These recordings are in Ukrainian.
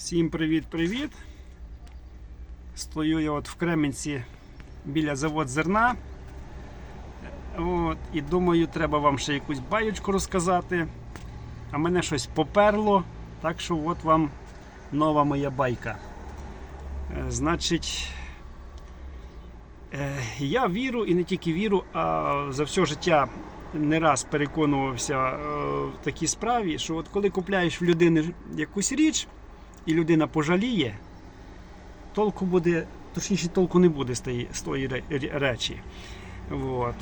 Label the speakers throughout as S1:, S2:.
S1: Всім привіт-привіт! Стою я от в Кременці біля завод зерна. От, і думаю, треба вам ще якусь баючку розказати. А мене щось поперло. Так що от вам нова моя байка. Е, Значить, е, я вірю і не тільки вірю, а за все життя не раз переконувався е, в такій справі, що от коли купляєш в людини якусь річ, і людина пожаліє, толку буде, точніше, толку не буде з тої, речі. От.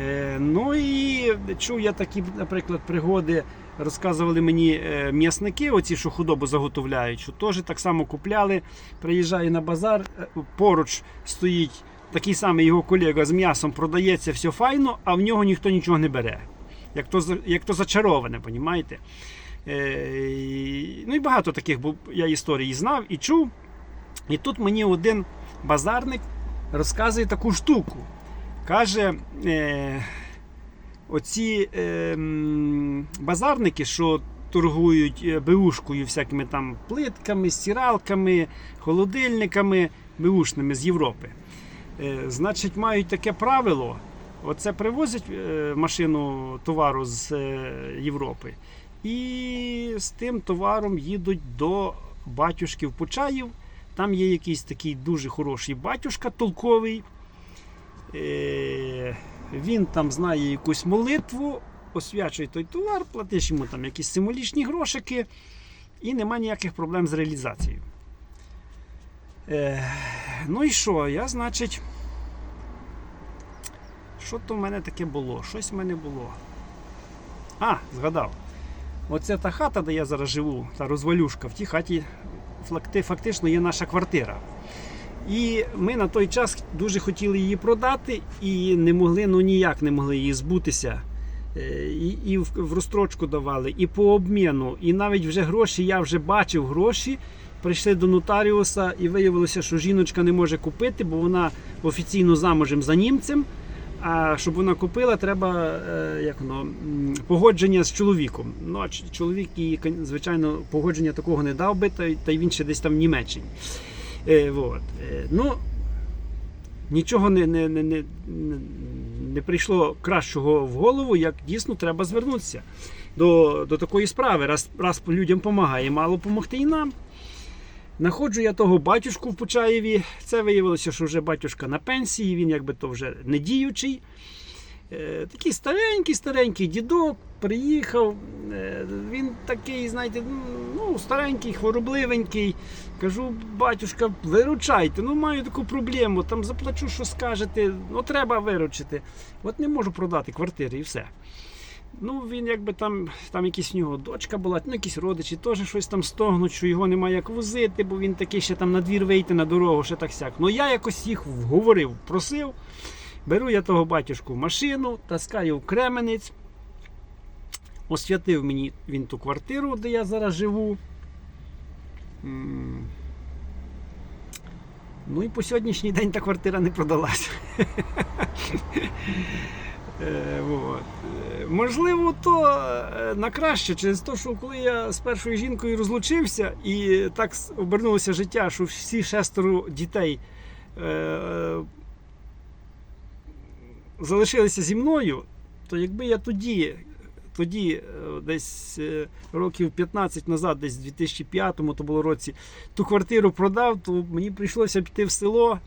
S1: Е, ну і чув я такі, наприклад, пригоди. Розказували мені е, м'ясники, оці, що худобу заготовляють, що теж так само купляли. Приїжджає на базар, е, поруч стоїть такий самий його колега з м'ясом, продається все файно, а в нього ніхто нічого не бере. Як то, як то зачароване, понімаєте? Е, ну і багато таких бо я історій знав і чув. І тут мені один базарник розказує таку штуку. Каже, е, оці е, базарники, що торгують беушкою, всякими там плитками, стиралками, холодильниками беушними з Європи. Значить, мають таке правило. Оце привозять машину товару з Європи. І з тим товаром їдуть до батюшки в Почаїв. Там є якийсь такий дуже хороший батюшка толковий. Е, Він там знає якусь молитву, освячує той товар, платиш йому там якісь символічні грошики, і нема ніяких проблем з реалізацією. Е, Ну і що? Я, значить, що то в мене таке було? Щось в мене було. А, згадав. Оце та хата, де я зараз живу, та розвалюшка, в тій хаті фактично є наша квартира. І ми на той час дуже хотіли її продати і не могли, ну ніяк не могли її збутися. Е, І, і в, розстрочку давали, і по обміну, і навіть вже гроші, я вже бачив гроші. Прийшли до нотаріуса і виявилося, що жіночка не може купити, бо вона офіційно замужем за німцем. А щоб вона купила, треба е, як воно, погодження з чоловіком. Ну а чоловік їй, звичайно, погодження такого не дав би, та, й- він ще десь там в Німеччині. Е, вот. Е, ну, нічого не, не, не, не- не прийшло кращого в голову, як дійсно треба звернутися до, до такої справи. Раз, раз людям допомагає, мало допомогти і нам. Находжу я того батюшку в Почаєві. Це виявилося, що вже батюшка на пенсії, він якби то вже не діючий. Е, такий старенький, старенький дідок приїхав. Е, він такий, знаєте, ну, старенький, хворобливенький. Кажу, батюшка, виручайте, ну маю таку проблему, там заплачу, що скажете, ну треба виручити. От не можу продати квартири і все. Ну, він якби там, там якісь в нього дочка була, ну якісь родичі теж щось там стогнуть, що його немає як возити, бо він такий ще там на двір вийти на дорогу, ще так сяк. Ну я якось їх вговорив, просив. Беру я того батюшку в машину, таскаю в Кременець. Освятив мені він ту квартиру, де я зараз живу. Ну і по сьогоднішній день та квартира не продалася. Е, вот. Е, Можливо, то е, на краще через те, що коли я з першою жінкою розлучився, і так обернулося життя, що всі шестеро дітей е, залишилися зі мною, то якби я тоді, тоді десь років 15 назад, десь в 2005 то було році, ту квартиру продав, то мені прийшлося піти в село.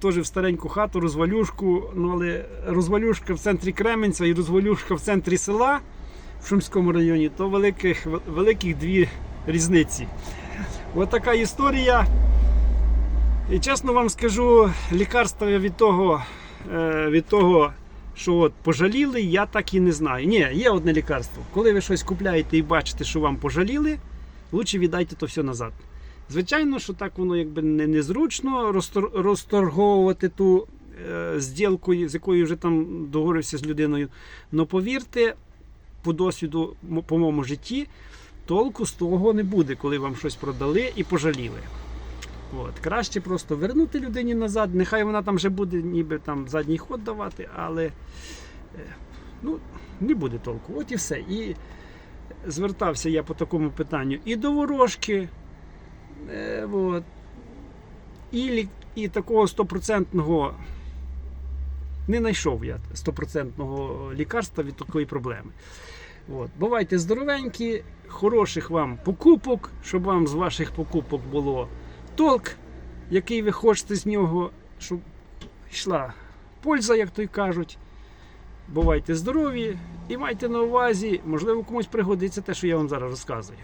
S1: Теж в стареньку хату, розвалюшку, ну але розвалюшка в центрі Кременця і розвалюшка в центрі села в Шумському районі, то великих, великих дві різниці. Ось така історія. І чесно вам скажу, лікарства від того, е, від того, що от пожаліли, я так і не знаю. Ні, є одне лікарство. Коли ви щось купляєте і бачите, що вам пожаліли, лучше віддайте то все назад. Звичайно, що так воно якби не, незручно розтор, розторговувати ту е, зділку, з якою вже там договорився з людиною. Но повірте, по досвіду, по моєму житті, толку з того не буде, коли вам щось продали і пожаліли. От. Краще просто вернути людині назад, нехай вона там вже буде ніби там задній ход давати, але е, ну, не буде толку. От і все. І звертався я по такому питанню і до ворожки, от. І, і такого стопроцентного не знайшов я стопроцентного лікарства від такої проблеми. От. Бувайте здоровенькі, хороших вам покупок, щоб вам з ваших покупок було толк, який ви хочете з нього, щоб йшла польза, як то й кажуть. Бувайте здорові і майте на увазі, можливо, комусь пригодиться те, що я вам зараз розказую.